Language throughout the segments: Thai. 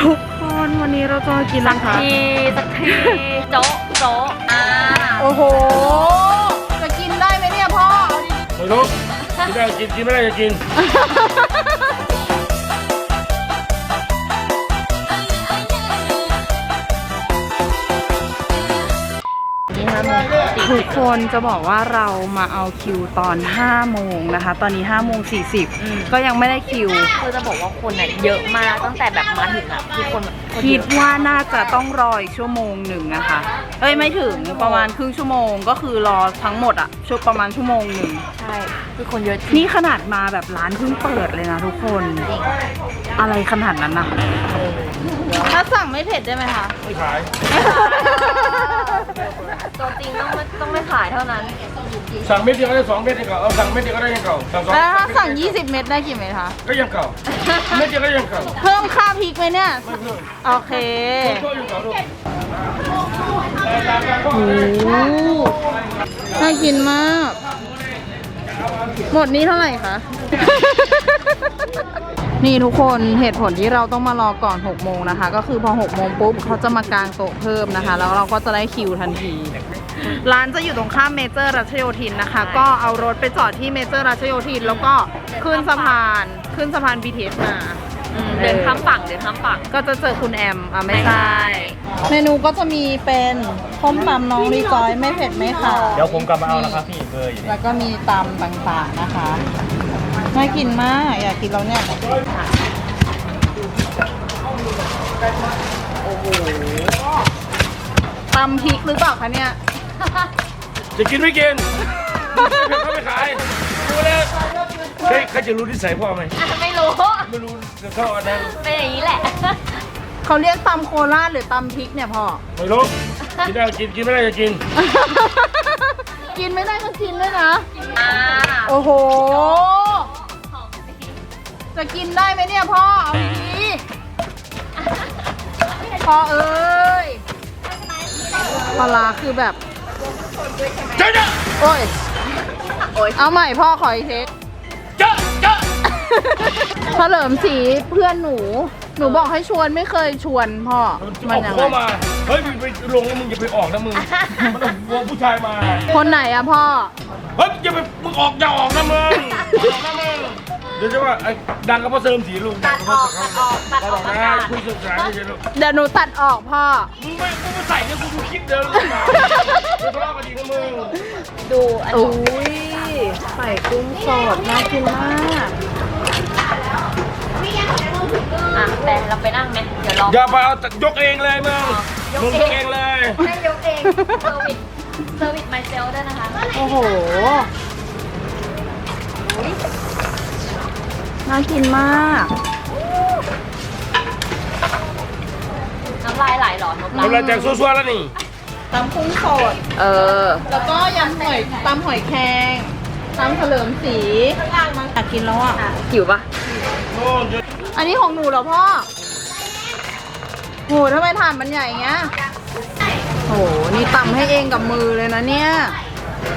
ทุกคนวันนี้เราจะมากินสันะกคะทีสักทีโจ๊ะโจ๊ะอ่าโอ้โห จะกินได้ไหมเนี่ยพ่อเอาดิไม่รู้กินได้กินกินไม่ได้จะกิน ทุกคนจะบอกว่าเรามาเอาคิวตอน 5 โมงนะคะ ตอนนี้5โมง40 ก็ยังไม่ได้คิว คือจะบอกว่าคนอะเยอะมากตั้งแต่แบบมาถึงอะคือคนคนคิเยดอะว่าน่าจะต้องรออีกชั่วโมงหนึ่งนะคะ เอ้ยไม่ถึงประมาณครึ่งชั่วโมงก็คือรอทั้งหมดอะช่วงประมาณชั่วโมงหนึ่ง ใช่คือคนเยอะจริงนี่ขนาดมาแบบร้านเพิ่งเปิดเลยนะทุกคน อะไรขนาดนั้นนะถ้าสั่งไม่เผ็ดได้ไหมคะ ไม่ขาย สั่งเม็ดเดียวก็ได้สองเม็ดยังเก่าเอาสั่งเม็ดเดียวก็ได้ยังเก่าสั่งสองแล้วถ้าสั่ง 20 เม็ดได้กี่เม็ดคะ ก็ยังเก่าเม็ดเดียวก็ยังเก่าเพิ่มค่าพริกไหมเนี่ย ไม่เพิ่มโอเค ก็ยังเก่าด้วยโอ้น่ากินมาก หมดนี้เท่าไหร่คะ นี่ทุกคนเหตุผลที่เราต้องมารอก่อน 6 โมงนะคะ ก็คือพอ 6 โมงปุ๊บเขาจะมากางโต๊ะเพิ่มนะคะ แล้วเราก็จะได้คิวทันที ร้านจะอยู่ตรงข้ามเมเจอร์รัชโยธินนะคะ ก็เอารถไปจอดที่เมเจอร์รัชโยธิน แล้วก็ขึ้นสะพาน ขึ้นสะพาน BTS มาอืมเดินข้ามฝั่งเดินข้ามฝั่ง ก็จะเจอคุณแอมอะไม่ใช่ใช่เมนูก็จะมีเป็นต้มตำน้องรีจอยไม่เผ็ดไม่ขาวเดี๋ยวผมกลับมาเอานะครับพี่เบอร์อยู่แล้วก็มีตำต่างๆนะคะน่ากินมากอยากกินแล้วเนี่ยโอ้โหตำพริกหรือเปล่าคะเนี่ย จะกินไม่กินเขาไม่ขายดูเลยเฮ้ยใครจะรู้นิสัยพ่อไหมอะไม่รู้ ไม่รู้จะเข้าอันนั้นเป็นอย่างนี้แหละ เขาเรียกตำโคราชหรือตำพริกเนี่ยพ่อ ไม่รู้กินได้กินกินไม่ได้จะกิน กินไม่ได้ก็กินด้วยนะ อ่าโอ้โห จะกินได้ไหมเนี่ยพ่อ เอาดีๆพ่อเอ้ยปลาร้าคือแบบ เจ้าเจ้าโอ้ยเอาใหม่พ่อขออีกเทค เจ้าเจ้าเฉลิมสีเพื่อนหนู หนูบอกให้ชวนไม่เคยชวนพ่อ มัมันนยังเข้าไงมา เฮ้ยมึงไปลงแล้วมึงอย่าไปออกนะมึง มันเอาวัวผู้ชายมา คนไหนอะพ่อ เฮ้ยอย่าไปมึงออกอย่าออกนะมึงออกนะมึงเดี๋ยวจะว่าไอ้ดังกับพ่อเสริมสีลูกตัดออกตัดออกตัดตัดออออกกอานะกาศคุยสื่อสารไม่ใช่ลูกเดี๋ยวหนูตัดออกพ่อ มึงไม่มึงไม่ใส่เนี่ยกูดูคลิปเดิมเลยนะเดี๋ยวทะเลาะ อันอุ้นี้ยใส่กุ้งสดน่ากินมากอะแต่เราไปนั่งไหมเดี๋ยวลองอย่าไปเอายกเองเลยมึงมึงยกเองเลยให้ยกเองเซอร์วิสเซอร์วิสไมเซลด้วยนะคะ โอ้โหน่ากินมากน้ำลายไหลเหรอนกกำลังแจกซัวๆแล้วนี่ ตำกุ้งสด เออ แล้วก็ยำหอยตำหอยแครงตำเฉลิมสีอยากกินแล้วอะ หิวปะโน่นจะอันนี้ของหนูเหรอพ่อโหทำไมถานมันใหญ่อย่างเงี้ยโห นี่ตำให้เองกับมือเลยนะเนี่ย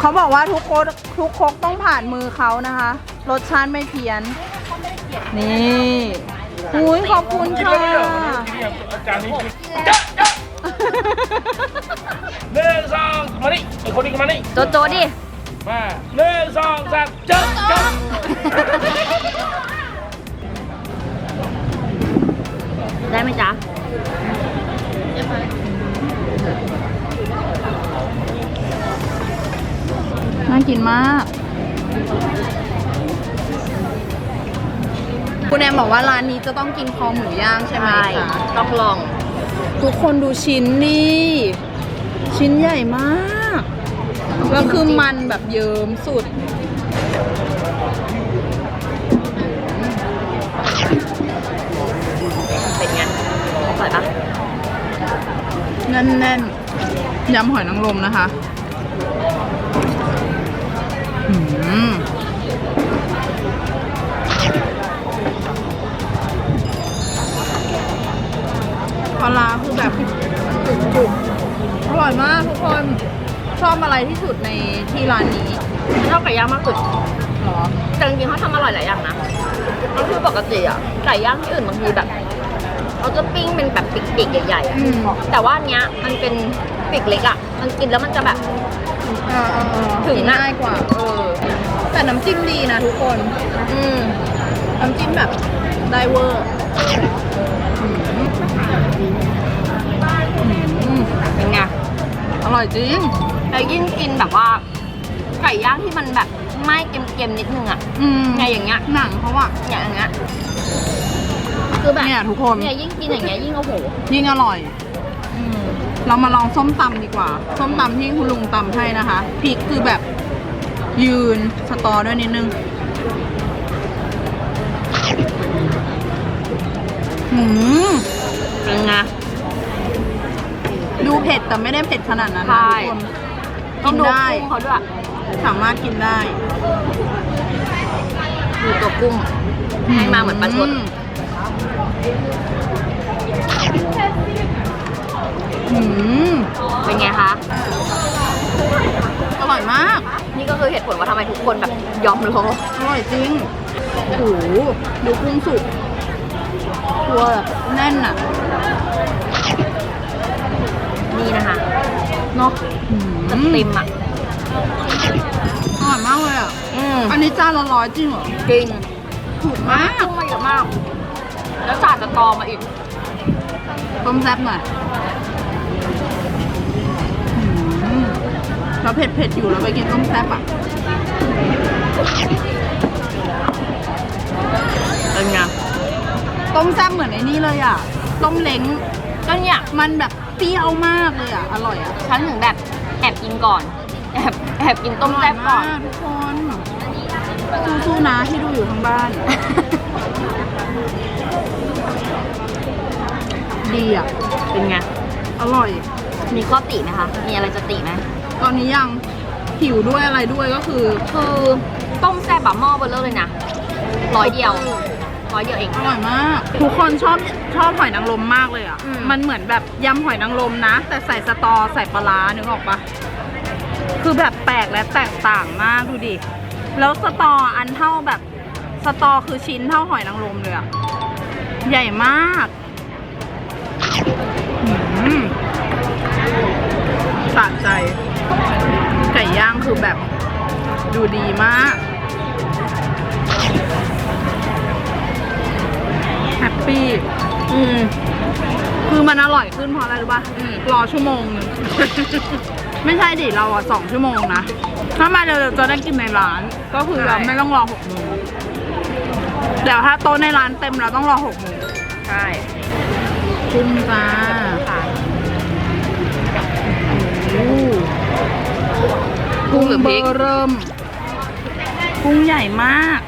เขาบอกว่าทุกโคกทุกโคกต้องผ่านมือเขานะคะ รสชาติไม่เพี้ยน นี่อุ้ยขอบคุณกินค่ะแล้วไม่เหรอกินเนี่ยอาจารย์นี่เจ้าเจ้า หนึ่งสองมานี่ไอ้คนนี้ก็มานี่โจโจดิ มาหนึ่งสองสามเจ้าเจ้าได้ไหมจ๊ะน่ากินมาก คุณแอมบอกว่าร้านนี้จะต้องกินคอหมูย่างใช่ไหมใช่ คะต้องลอง ทุกคนดูชิ้นนี่ชิ้นใหญ่มากแล้วคือมันแบบเยิ้มสุด เป็นไงอร่อยปะแน่นๆยำหอยนางรมนะคะ อืม ปลาร้าคือแบบจุกๆอร่อยมากทุกคนชอบอะไรที่สุดในที่ร้านนี้ชอบไก่ย่างมากสุดหรอแต่จริงๆเขาทำอร่อยหลายอย่างนะก็คือปกติอะไก่ย่างที่อื่นบางทีแบบเขาจะปิ้งเป็นแบบปีกๆใหญ่ๆอะอืมแต่ว่าอันเนี้ยมันเป็นปีกเล็กอะมันกินแล้วมันจะแบบเออเออเออถึงกินอะง่ายกว่า เออ แต่น้ำจิ้มดีนะทุกคน อืมน้ำจิ้มแบบได้เวอร์ ร่อยจริงแล้วยิ่งกินแบบว่าไก่ย่างที่มันแบบไหม้เค็มๆนิดนึงอะอืมไงอย่างเงี้ยหนังเขาอะเนี่ยอย่างเงี้ยคือแบบเนี่ยทุกคนเนี่ยยิ่งกินอย่างเงี้ยยิ่งโอ้โหยิ่งอร่อย อืมเรามาลองส้มตำดีกว่า ส้มตำที่คุณลุงตำให้นะคะพริกคือแบบยืนสตอด้วยนิดนึงหืม แต่ไม่ได้เผ็ดขนาดนั้นนะใช่ ทุกคนต้กิองนดูได้กุ้งเขาด้วยสามารถกินได้ดูตัวกุ้งให้มาเหมือนปลาชดอืมเป็นไงคะ อร่อยมาก นี่ก็คือเหตุผลว่าทำไมทุกคนแบบยอมรออร่อยจริงโอ้โหดูกุ้งสุกตัวแบบแน่นอะ นี่นะคะเนาะจะเต็มอะอร่อยมากเลยอะอืมอันนี้จานละร้อยจริงเหรอจริงถูกมากกุ้งมาเยอะมาก แล้วสาดจะตอมาอีกต้มแซ่บหน่อยอืมแล้วเผ็ดเผ็ดๆอยู่แล้วไปกินต้มแซ่บอะเป็นไงต้มแซ่บเหมือนไอ้นี่เลยอะ ต้มเล้งก็เนี่ยมันแบบ เปรี้ยวมากเลยอะ อร่อยอะฉันถึงแบบแอบกินก่อน แอบแอบกินต้มแซ่บก่อน ร่ยมากทุกคนสู้ๆนะที่ดูอยู่ทางบ้าน ดีอะ เป็นไง อร่อย มีข้อติไหมคะ มีอะไรจะติไหม ตอนนี้ยังหิวด้วยอะไรด้วยก็คือ คือต้มแซ่บแบบหม้อเบลเลอร์เลยนะร้อยเดียว ร้อยเดียวเอง อร่อยมาก ทุกคนชอบชอบหอยนางรมมากเลยอะ อืม มันเหมือนแบบยำหอยนางรมนะ แต่ใส่สตอใส่ปลาร้านึกออกปะคือแบบแปลกและแตกต่างมากดูดิ แล้วสตออันเท่าแบบสตอคือชิ้นเท่าหอยนางรมเลยอะ ใหญ่มากอืมสะใจ ไก่ย่างคือแบบดูดีมาก ปปี้อืมคือมันอร่อยขึ้นเพราะอะไรรู้ป่ะอืม รอชั่วโมงนึงไม่ใช่ดิเราอะสองชั่วโมงนะ ถ้ามาเร็วๆจะได้กินในร้าน ก็คือเราไม่ต้องรอหกโมงเดี๋ยวถ้าโต๊ะในร้านเต็มเราต้องรอหกโมงใช่กุ้งจ้าค่ะโอ้กุ้งหรือพริก เบเริ่ม กุ้งใหญ่มาก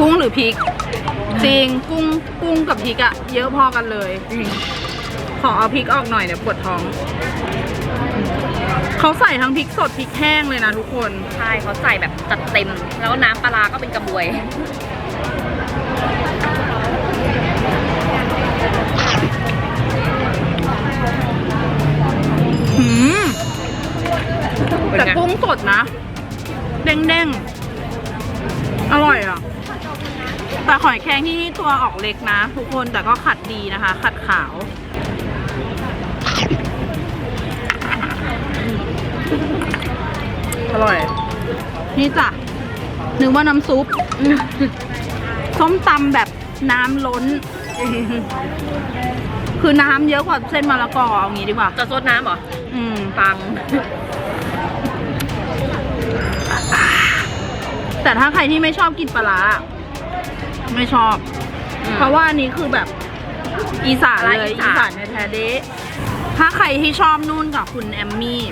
กุ้งหรือพริก จริงกุ้งกุ้งกับพริกอะเยอะพอกันเลยขอเอาพริกออกหน่อยเดี๋ยวปวดท้อง เขาใส่ทั้งพริกสดพริกแห้งเลยนะทุกคน ใช่เขาใส่แบบจัดเต็ม แล้วน้ำปลาร้าก็เป็นกระบวย หืมเป็นแต่ไงกุ้งสดนะ เด้งๆ อร่อยอะ แต่หอยแครงที่นี่ตัวออกเล็กนะ ทุกคนแต่ก็ขัดดีนะคะ ขัดขาวอร่อย นี่จ้ะนึกว่าน้ำซุปส้มตำแบบน้ำล้น คือน้ำเยอะกว่าเส้นมะละกอเอางี้ดีกว่า จะซดน้ำเหรอ อืมฟัง แต่ถ้าใครที่ไม่ชอบกินปลาร้า ไม่ชอบ เพราะว่าอันนี้คือแบบอีสานเลยปลาร้าอีอีสาน สานแท้ๆเดะถ้าใครที่ชอบนุ่นกับคุณแอมมี่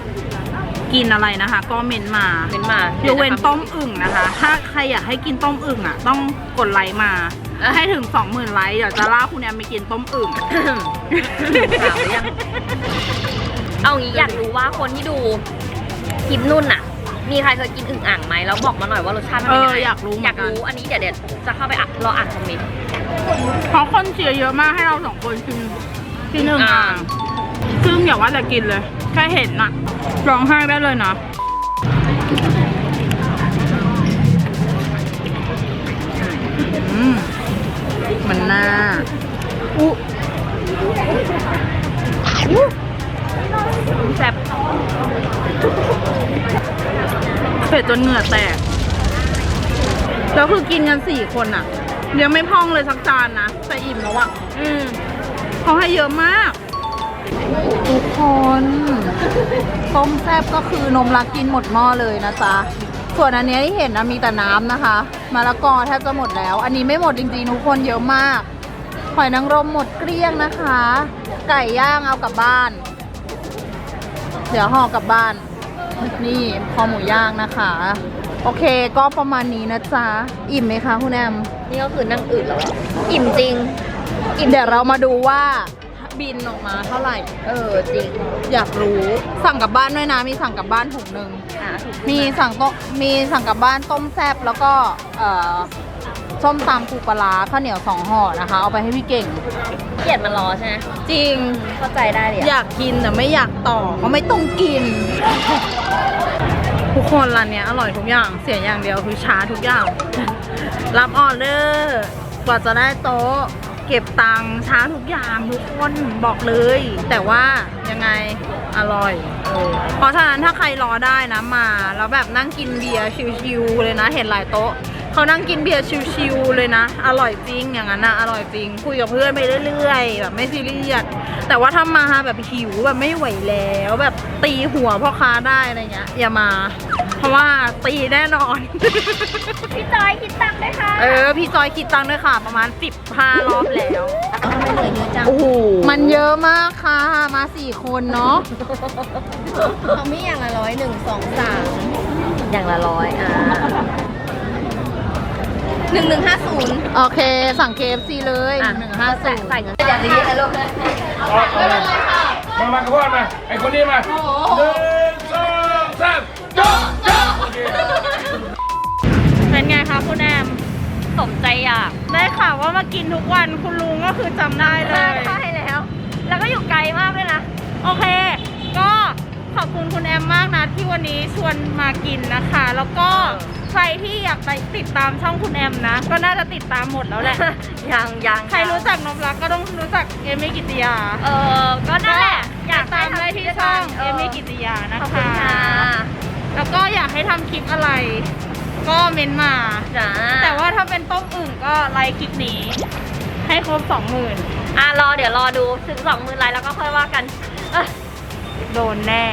กินอะไรนะคะ ก็เมนมาเป็นมายกเว้นต้มอึ่งนะคะ ถ้าใครอยากให้กินต้มอึ่งอะ ต้องกดไลค์มา ให้ถึงสองหมื่นไลค์เดี๋ยวจะล่าคุณแอมไปกินต้มอึ่ง ถามหรือยัง เอางี้อยากรู้ว่าคนที่ดูคลิปนุ่นน่ะ มีใครเคยกินอึ่งอ่างไหมแล้วบอกมาหน่อยว่ารสชาติมันเป็นยังเอไงออยากรู้เหมืออนยากกันรู้อันนี้เดี๋ยวเดี๋ยวจะเข้าไปอะรออ่านคอมเมนต์ เพราะคนเชียร์เยอะมากให้เราสองคนกินกินอึ่งอ่างซึ่งอย่าว่าแต่กินเลย แค่เห็นน่ะร้องไห้ได้เลยนะอืมมันน่าอุ แซ่บเผ็ดจนเหงื่อแตก แล้วคือกินกันสี่คนอะยังไม่พองเลยสักจานนะ แต่อิ่มแล้วอะอืมเขาให้เยอะมาก ทุกคนต้มแซ่บก็คือนมรักกินหมดหม้อเลยนะจ๊ะ ส่วนอันนี้ที่เห็นนะมีแต่น้ำนะคะมะละกอแทบจะหมดแล้ว อันนี้ไม่หมดจริงๆทุกคนเยอะมากหอยนางรมหมดเกลี้ยงนะคะ ไก่ย่างเอากลับบ้าน เดี๋ยวห่อกลับบ้าน นี่คอหมูย่างนะคะ โอเคก็ประมาณนี้นะจ๊ะ อิ่มไหมคะคุณแอม นี่ก็คือนั่งอืดแล้วอะอิ่มจริง อิ่มเดี๋ยวเรามาดูว่าบินออกมาเท่าไหร่ เออจริง อยากรู้สั่งกลับบ้านด้วยนะ มีสั่งกลับบ้านถุงหนึ่ง อะถูกมีสั่งโตะมีสั่งกลับบ้านต้มแซบแล้วก็เอ่อ ส้มตำปูปลาร้าข้าวเหนียวสองห่อนะคะ เอาไปให้พี่เก่ง เกลียดมันรอใช่ไหมจริง เข้าใจได้เลยออะยากกินแต่ไม่อยากต่อเพราะไม่ต้องกิน ทุกคนร้านเนี้ยอร่อยทุกอย่างเสียอย่างเดียวคือช้าทุกอย่าง รับออเดอร์กว่าจะได้โต๊ะ เก็บตังค์ช้าทุกอย่างทุกคนบอกเลย แต่ว่ายังไงอร่อยเออเพราะฉะนั้นถ้าใครรอได้นะมา แล้วแบบนั่งกินเบียร์ชิวๆเลยนะ เห็นหลายโต๊ะ เขานั่งกินเบียร์ชิวๆเลยนะ อร่อยจริงอย่างนั้นนะอร่อยจริง คุยกับเพื่อนไปเรื่อยๆแบบไม่ซีเรียสแต่ว่าถ้ามาแบบหิวแบบไม่ไหวแล้ว แบบตีหัวพ่อค้าได้อะไรเงี้ยอย่ามา เพราะว่าตีแน่นอน พี่จอยคิดตังค์ด้วยค่ะเออ พี่จอยคิดตังค์ด้วยค่ะ ประมาณ 15 รอบแล้วทำไมเหลือเยอะจังโอ้โหมันเยอะมากค่ะ มาสี่คนเนาะเขาไม่อย่างละร้อยหนึ่งสองสามอย่างละร้อยอ่า หนึ่งหนึ่งห้าศูนย์โอเค สั่ง KFC เลยหนึ่งห้าใส่ศูนย์ใส่เงินอย่างนี้นะลูกเอาเอามามามากระพอดมา ไอ้คนนี้มาหนึ่งสองสามโจ๊ะโจ๊ะโอเคเป็นไงคะคุณแอมสมใจอยาก ได้ข่าวว่ามากินทุกวันคุณลุงก็คือจำได้เลยใช่แล้ว แล้วก็อยู่ไกลมากเลยนะ โอเค ก็ขอบคุณคุณแอมมากนะที่วันนี้ชวนมากินนะคะ แล้วก็ ใครที่อยากไปติดตามช่องคุณแอมนะ ก็น่าจะติดตามหมดแล้วแหละ ยังยังใครรู้จักนมรักก็ต้องรู้จักเอมี่กิติยา เออ ก็นั่นแหละ อยากตามได้ที่ช่องเอมี่กิติยานะขอบคุณคะค่ะแล้วก็อยากให้ทำคลิปอะไร ก็เม้นมาจ้าแต่ว่าถ้าเป็นต้มอึ่งก็ไลค์คลิปนี้ ให้ครบสองหมื่นอะรอเดี๋ยวรอดูถึงสองหมื่นไลค์แล้วก็ค่อยว่ากันเออโดนแน่